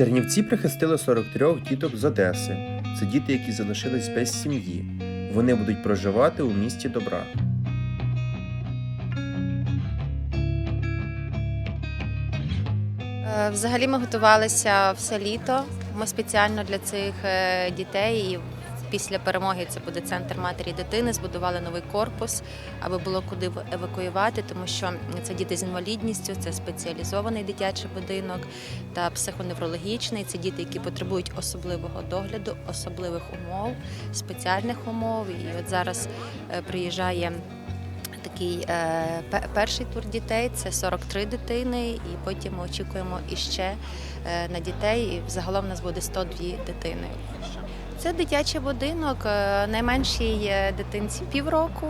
Чернівці прихистили 43 діток з Одеси. Це діти, які залишились без сім'ї. Вони будуть проживати у місті добра. Е, Взагалі ми готувалися все літо. Ми спеціально для цих е, дітей після перемоги це буде центр матері і дитини. Збудували новий корпус, аби було куди евакуювати, тому що це діти з інвалідністю, це спеціалізований дитячий будинок та психоневрологічний. Це діти, які потребують особливого догляду, особливих умов, спеціальних умов. І от зараз е, приїжджає такий е, перший тур дітей це 43 дитини, і потім ми очікуємо іще е, на дітей. І загалом у нас буде 102 дитини. Це дитячий будинок, е, найменшій дитинці півроку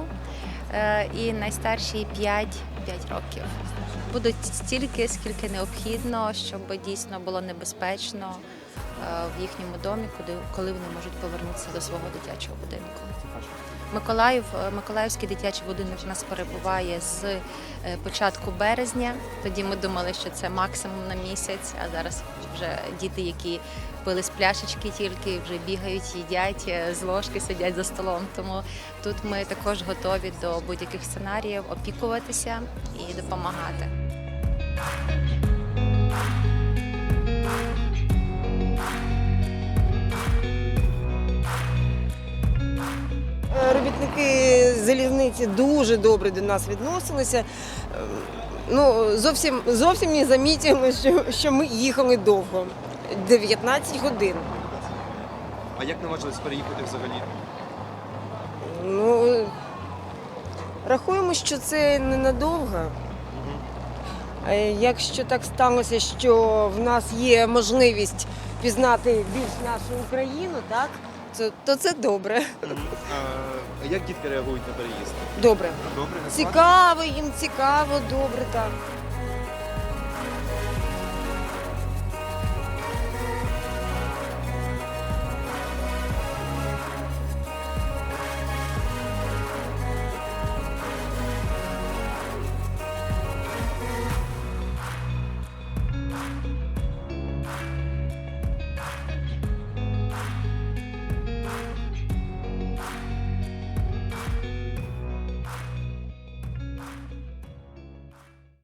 і найстаршій 5, 5 років. Будуть стільки, скільки необхідно, щоб дійсно було небезпечно в їхньому домі, куди коли вони можуть повернутися до свого дитячого будинку. Миколаїв, е, Миколаївський дитячий будинок у нас перебуває з е, початку березня. Тоді ми думали, що це максимум на місяць, а зараз вже діти, які пили з пляшечки тільки, вже бігають, їдять е, з ложки, сидять за столом. Тому тут ми також готові до будь-яких сценаріїв опікуватися і допомагати. Е, Робітники залізниці дуже добре до нас відносилися. Е, Ну, зовсім, зовсім не замітили, що, що ми їхали довго. 19 годин. А як наважились переїхати взагалі? Ну, рахуємо, що це ненадовго. Е, Якщо так сталося, що в нас є можливість пізнати більш нашу Україну, так, то, то це добре. А як дітки реагують на переїзд? Добре. Добре, не? Цікаво, їм цікаво, добре так.